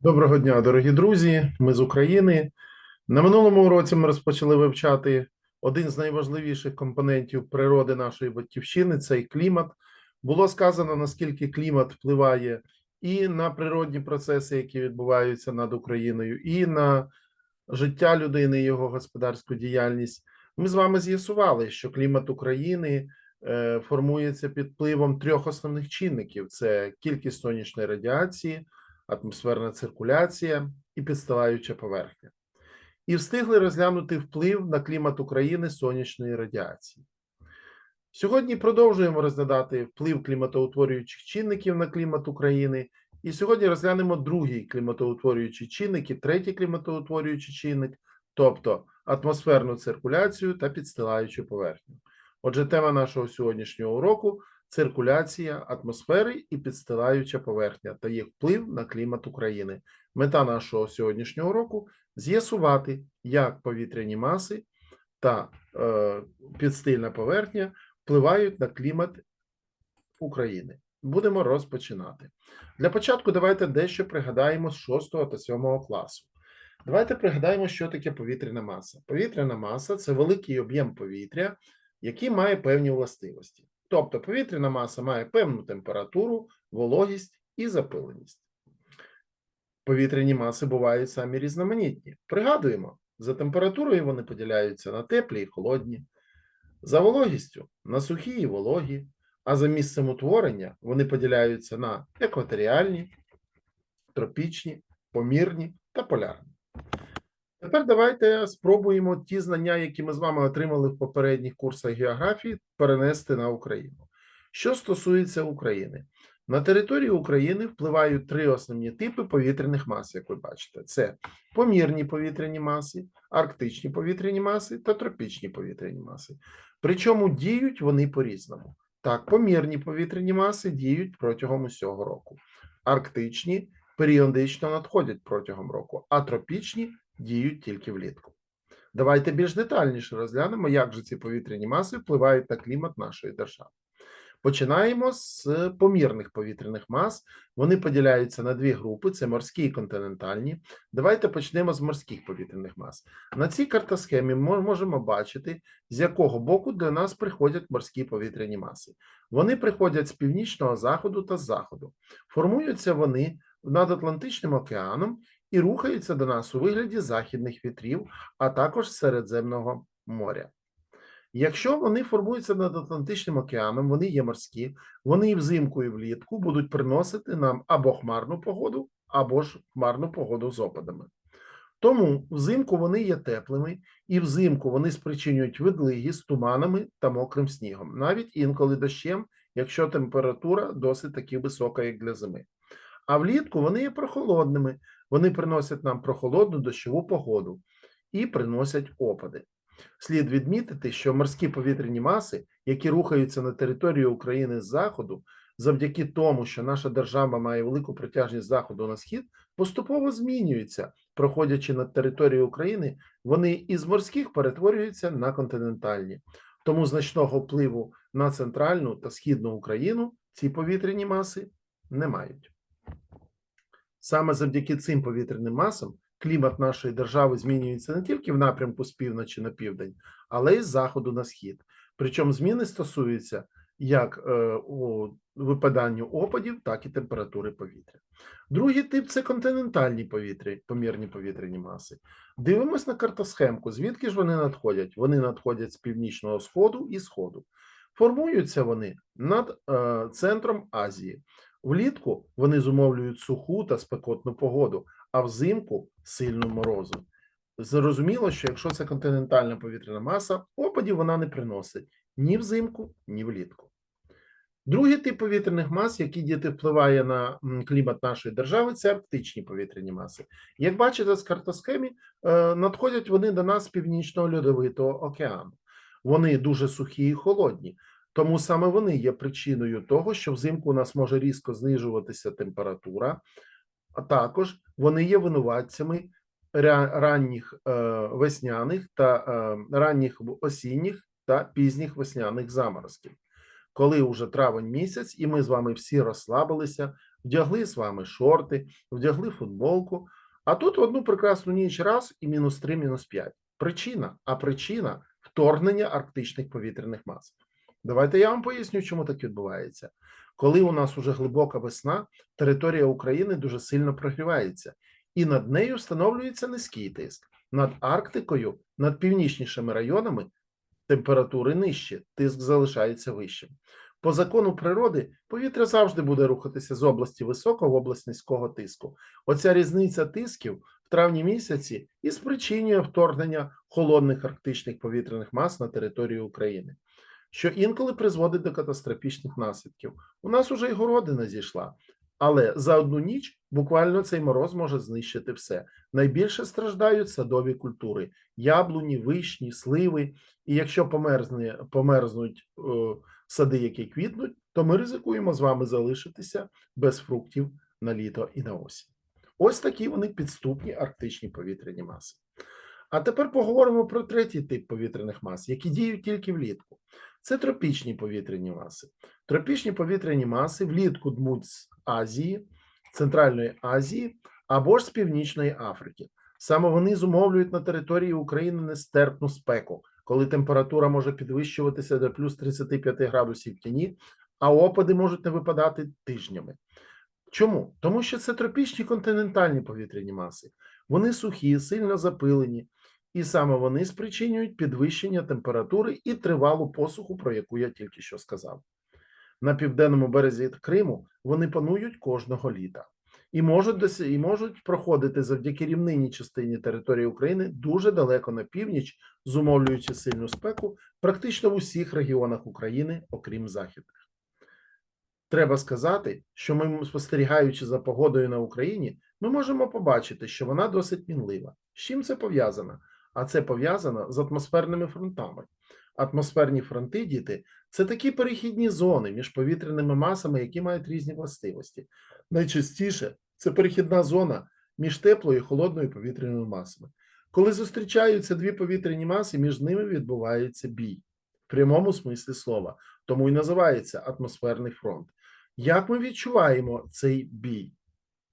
Доброго дня, дорогі друзі. Ми з України. На минулому році ми розпочали вивчати один з найважливіших компонентів природи нашої батьківщини це клімат. Було сказано, наскільки клімат впливає і на природні процеси, які відбуваються над Україною, і на життя людини, його господарську діяльність. Ми з вами з'ясували, що клімат України е, формується під впливом трьох основних чинників: це кількість сонячної радіації атмосферна циркуляція і підстилаюча поверхня. І встигли розглянути вплив на клімат України сонячної радіації. Сьогодні продовжуємо розглядати вплив кліматоутворюючих чинників на клімат України. І сьогодні розглянемо другий кліматоутворюючий чинник і третій кліматоутворюючий чинник, тобто атмосферну циркуляцію та підстилаючу поверхню. Отже, тема нашого сьогоднішнього уроку циркуляція атмосфери і підстилаюча поверхня та їх вплив на клімат України. Мета нашого сьогоднішнього уроку з'ясувати, як повітряні маси та е, підстильна поверхня впливають на клімат України. Будемо розпочинати. Для початку давайте дещо пригадаємо з 6 та 7 класу. Давайте пригадаємо, що таке повітряна маса. Повітряна маса це великий об'єм повітря, який має певні властивості. Тобто повітряна маса має певну температуру, вологість і запиленість. Повітряні маси бувають самі різноманітні. Пригадуємо, за температурою вони поділяються на теплі і холодні, за вологістю на сухі і вологі, а за місцем утворення вони поділяються на екваторіальні, тропічні, помірні та полярні. Тепер давайте спробуємо ті знання, які ми з вами отримали в попередніх курсах географії, перенести на Україну. Що стосується України, на території України впливають три основні типи повітряних мас, як ви бачите: це помірні повітряні маси, арктичні повітряні маси та тропічні повітряні маси. Причому діють вони по-різному. Так, помірні повітряні маси діють протягом усього року, арктичні періодично надходять протягом року, а тропічні діють тільки влітку. Давайте більш детальніше розглянемо, як же ці повітряні маси впливають на клімат нашої держави. Починаємо з помірних повітряних мас. Вони поділяються на дві групи: це морські і континентальні. Давайте почнемо з морських повітряних мас. На цій картосхемі ми можемо бачити, з якого боку до нас приходять морські повітряні маси. Вони приходять з північного заходу та з заходу. Формуються вони над Атлантичним океаном і рухаються до нас у вигляді західних вітрів, а також Середземного моря. Якщо вони формуються над Атлантичним океаном, вони є морські, вони і взимку, і влітку будуть приносити нам або хмарну погоду, або ж хмарну погоду з опадами. Тому взимку вони є теплими, і взимку вони спричинюють видлиги з туманами та мокрим снігом, навіть інколи дощем, якщо температура досить таки висока, як для зими. А влітку вони є прохолодними, вони приносять нам прохолодну дощову погоду і приносять опади. Слід відмітити, що морські повітряні маси, які рухаються на територію України з заходу, завдяки тому, що наша держава має велику протяжність з заходу на схід, поступово змінюються, проходячи над територією України, вони із морських перетворюються на континентальні. Тому значного впливу на центральну та східну Україну ці повітряні маси не мають. Саме завдяки цим повітряним масам клімат нашої держави змінюється не тільки в напрямку з півночі на південь, але й з заходу на схід. Причому зміни стосуються як е, у випаданню опадів, так і температури повітря. Другий тип це континентальні повітря, помірні повітряні маси. Дивимось на картосхемку. Звідки ж вони надходять? Вони надходять з північного сходу і сходу. Формуються вони над е, центром Азії. Влітку вони зумовлюють суху та спекотну погоду, а взимку сильну морозу. Зрозуміло, що якщо це континентальна повітряна маса, опадів вона не приносить ні взимку, ні влітку. Другий тип повітряних мас, який діти впливає на клімат нашої держави, це арктичні повітряні маси. Як бачите, з картосхемі е, надходять вони до нас з північного льодовитого океану. Вони дуже сухі і холодні. Тому саме вони є причиною того, що взимку у нас може різко знижуватися температура, а також вони є винуватцями ранніх е, весняних та е, ранніх осінніх та пізніх весняних заморозків. Коли вже травень місяць, і ми з вами всі розслабилися, вдягли з вами шорти, вдягли футболку. А тут в одну прекрасну ніч раз і мінус 3, мінус 5. Причина, а причина вторгнення арктичних повітряних мас. Давайте я вам поясню, чому так відбувається. Коли у нас уже глибока весна, територія України дуже сильно прогрівається, і над нею встановлюється низький тиск. Над Арктикою, над північнішими районами температури нижчі, тиск залишається вищим. По закону природи повітря завжди буде рухатися з області високого в область низького тиску. Оця різниця тисків в травні місяці і спричинює вторгнення холодних арктичних повітряних мас на територію України, що інколи призводить до катастрофічних наслідків. У нас уже й городина зійшла, але за одну ніч буквально цей мороз може знищити все. Найбільше страждають садові культури: яблуні, вишні, сливи. І якщо померзне, померзнуть е, сади, які квітнуть, то ми ризикуємо з вами залишитися без фруктів на літо і на осінь. Ось такі вони підступні арктичні повітряні маси. А тепер поговоримо про третій тип повітряних мас, які діють тільки влітку. Це тропічні повітряні маси. Тропічні повітряні маси влітку дмуть з Азії, Центральної Азії або ж з Північної Африки. Саме вони зумовлюють на території України нестерпну спеку, коли температура може підвищуватися до плюс 35 градусів в тіні, а опади можуть не випадати тижнями. Чому? Тому що це тропічні континентальні повітряні маси. Вони сухі, сильно запилені, і саме вони спричинюють підвищення температури і тривалу посуху, про яку я тільки що сказав. На південному березі Криму вони панують кожного літа і можуть досі, і можуть проходити завдяки рівнинній частині території України дуже далеко на північ, зумовлюючи сильну спеку практично в усіх регіонах України, окрім західних. Треба сказати, що ми, спостерігаючи за погодою на Україні, ми можемо побачити, що вона досить мінлива. З чим це пов'язано? А це пов'язано з атмосферними фронтами. Атмосферні фронти, діти, це такі перехідні зони між повітряними масами, які мають різні властивості. Найчастіше це перехідна зона між теплою і холодною повітряними масами. Коли зустрічаються дві повітряні маси, між ними відбувається бій в прямому смислі слова, тому і називається атмосферний фронт. Як ми відчуваємо цей бій?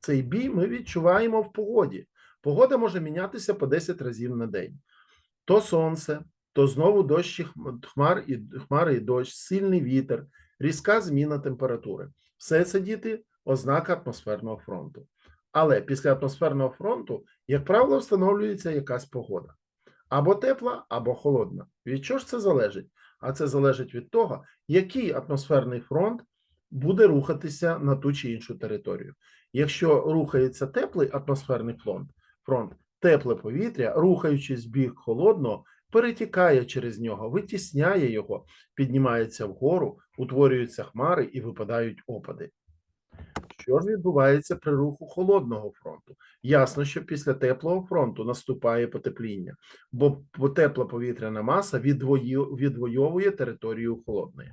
Цей бій ми відчуваємо в погоді. Погода може мінятися по 10 разів на день. То сонце, то знову дощі хмар і хмари і дощ, сильний вітер, різка зміна температури. Все це діти ознака атмосферного фронту. Але після атмосферного фронту, як правило, встановлюється якась погода. Або тепла, або холодна. Від чого ж це залежить? А це залежить від того, який атмосферний фронт буде рухатися на ту чи іншу територію. Якщо рухається теплий атмосферний фронт, фронт тепле повітря, рухаючись в бік холодного, перетікає через нього, витісняє його, піднімається вгору, утворюються хмари і випадають опади. Що ж відбувається при руху холодного фронту? Ясно, що після теплого фронту наступає потепління, бо тепла повітряна маса відвоює територію холодної.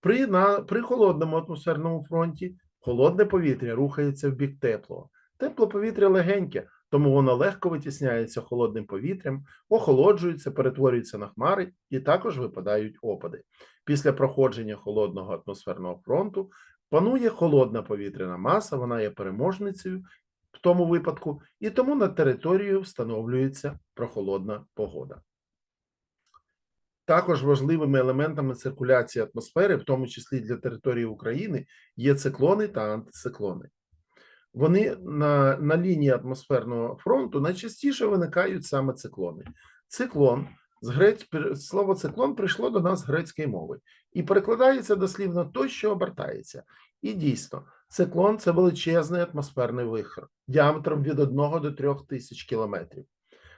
При, на, При холодному атмосферному фронті холодне повітря рухається в бік теплого. Тепле повітря легеньке, тому воно легко витісняється холодним повітрям, охолоджується, перетворюється на хмари і також випадають опади. Після проходження холодного атмосферного фронту панує холодна повітряна маса, вона є переможницею в тому випадку, і тому над територією встановлюється прохолодна погода. Також важливими елементами циркуляції атмосфери, в тому числі для території України, є циклони та антициклони. Вони на на лінії атмосферного фронту найчастіше виникають саме циклони. Циклон з грець... слово циклон прийшло до нас з грецької мови і перекладається дослівно той, що обертається. І дійсно, циклон це величезний атмосферний вихор діаметром від 1 до 3 тисяч кілометрів.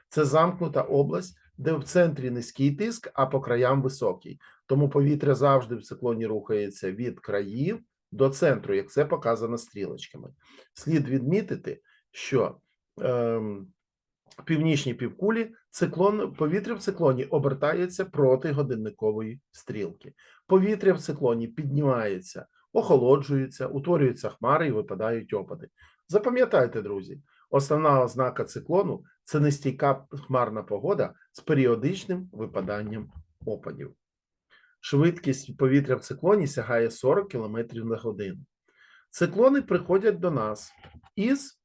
Це замкнута область, де в центрі низький тиск, а по краям високий. Тому повітря завжди в циклоні рухається від країв до центру, як це показано стрілочками. Слід відмітити, що е, в північній півкулі циклон, повітря в циклоні обертається проти годинникової стрілки. Повітря в циклоні піднімається, охолоджується, утворюються хмари і випадають опади. Запам'ятайте, друзі, основна ознака циклону це нестійка хмарна погода з періодичним випаданням опадів. Швидкість повітря в циклоні сягає 40 км на годину. Циклони приходять до нас із,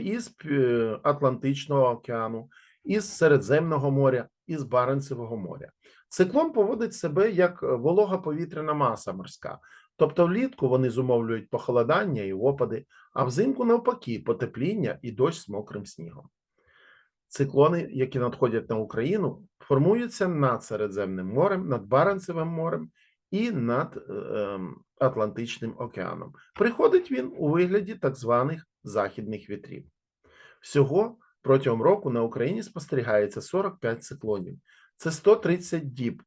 із е, Атлантичного океану, із Середземного моря, із Баренцевого моря. Циклон поводить себе як е, волога повітряна маса морська. Тобто влітку вони зумовлюють похолодання і опади, а взимку навпаки потепління і дощ з мокрим снігом. Циклони, які надходять на Україну, формуються над Середземним морем, над Баренцевим морем і над е, ем, Атлантичним океаном. Приходить він у вигляді так званих західних вітрів. Всього протягом року на Україні спостерігається 45 циклонів. Це 130 діб.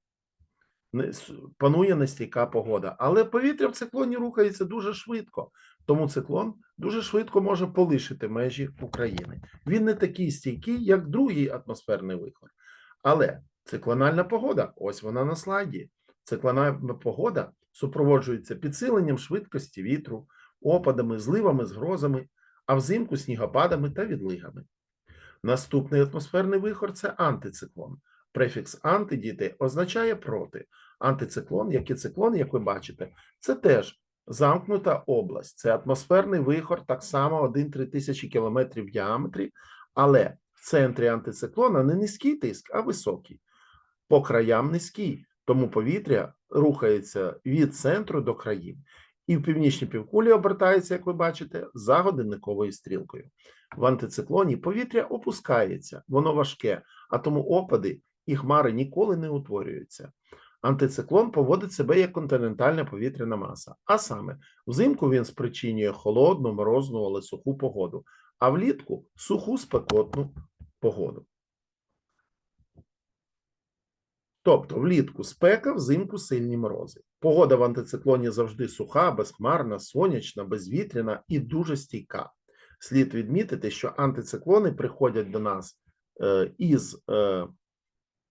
Панує нестійка погода, але повітря в циклоні рухається дуже швидко, тому циклон дуже швидко може полишити межі України. Він не такий стійкий, як другий атмосферний вихор. Але циклональна погода, ось вона на слайді. Циклональна погода супроводжується підсиленням швидкості вітру, опадами, зливами з грозами, а взимку снігопадами та відлигами. Наступний атмосферний вихор це антициклон. Префікс анти, діти, означає проти. Антициклон, як і циклон, як ви бачите, це теж замкнута область. Це атмосферний вихор, так само 1-3 тисячі кілометрів в діаметрі, але в центрі антициклона не низький тиск, а високий. По краям низький, тому повітря рухається від центру до країв. І в північній півкулі обертається, як ви бачите, за годинниковою стрілкою. В антициклоні повітря опускається, воно важке, а тому опади і хмари ніколи не утворюються. Антициклон поводить себе як континентальна повітряна маса, а саме взимку він спричинює холодну, морозну, але суху погоду, а влітку суху спекотну погоду. Тобто влітку спека, взимку сильні морози. Погода в антициклоні завжди суха, безхмарна, сонячна, безвітряна і дуже стійка. Слід відмітити, що антициклони приходять до нас е, із е,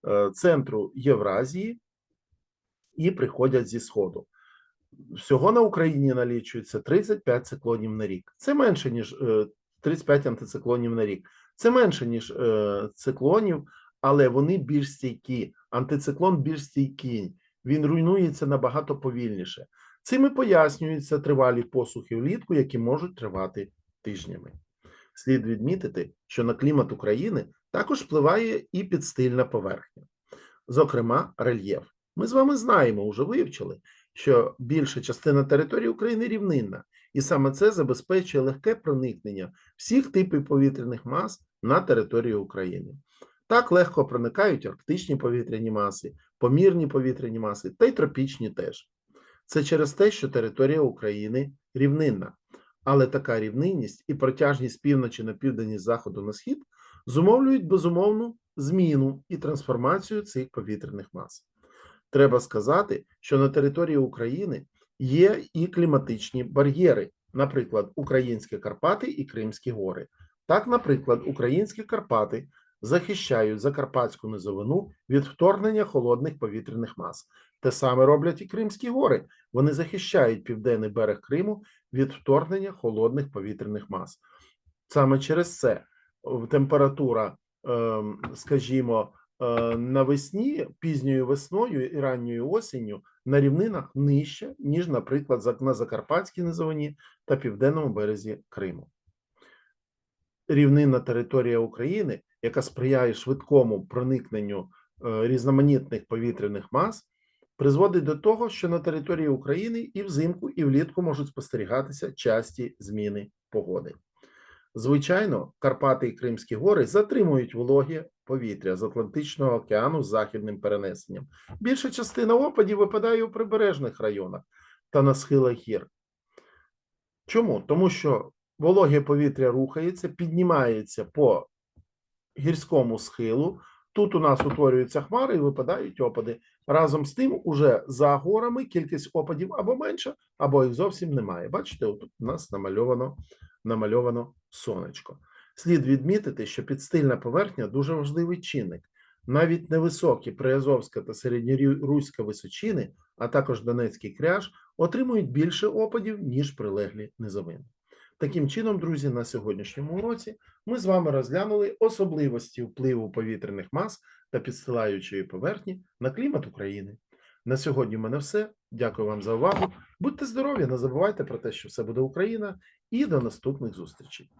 е, центру Євразії і приходять зі Сходу. Всього на Україні налічується 35 циклонів на рік. Це менше, ніж е, 35 антициклонів на рік. Це менше, ніж е, циклонів, але вони більш стійкі. Антициклон більш стійкий, він руйнується набагато повільніше. Цим і пояснюються тривалі посухи влітку, які можуть тривати тижнями. Слід відмітити, що на клімат України також впливає і підстильна поверхня, зокрема, рельєф. Ми з вами знаємо, вже вивчили, що більша частина території України рівнинна, і саме це забезпечує легке проникнення всіх типів повітряних мас на територію України. Так легко проникають арктичні повітряні маси, помірні повітряні маси та й тропічні теж. Це через те, що територія України рівнинна, але така рівнинність і протяжність півночі на південь і з заходу на схід зумовлюють безумовну зміну і трансформацію цих повітряних мас. Треба сказати, що на території України є і кліматичні бар'єри, наприклад, Українські Карпати і Кримські гори. Так, наприклад, Українські Карпати захищають Закарпатську низовину від вторгнення холодних повітряних мас. Те саме роблять і Кримські гори. Вони захищають південний берег Криму від вторгнення холодних повітряних мас. Саме через це температура, ем, скажімо, е, навесні, пізньою весною і ранньою осінню на рівнинах нижча, ніж, наприклад, на Закарпатській низовині та південному березі Криму. Рівнинна територія України, яка сприяє швидкому проникненню е, різноманітних повітряних мас, призводить до того, що на території України і взимку, і влітку можуть спостерігатися часті зміни погоди. Звичайно, Карпати і Кримські гори затримують вологе повітря з Атлантичного океану з західним перенесенням. Більша частина опадів випадає у прибережних районах та на схилах гір. Чому? Тому що вологе повітря рухається, піднімається по гірському схилу. Тут у нас утворюються хмари і випадають опади. Разом з тим, уже за горами кількість опадів або менша, або їх зовсім немає. Бачите, тут у нас намальовано, намальовано сонечко. Слід відмітити, що підстильна поверхня дуже важливий чинник. Навіть невисокі Приазовська та середньоруська височини, а також Донецький кряж, отримують більше опадів, ніж прилеглі низовини. Таким чином, друзі, на сьогоднішньому уроці ми з вами розглянули особливості впливу повітряних мас та підстилаючої поверхні на клімат України. На сьогодні в мене все. Дякую вам за увагу. Будьте здорові, не забувайте про те, що все буде Україна, і до наступних зустрічей.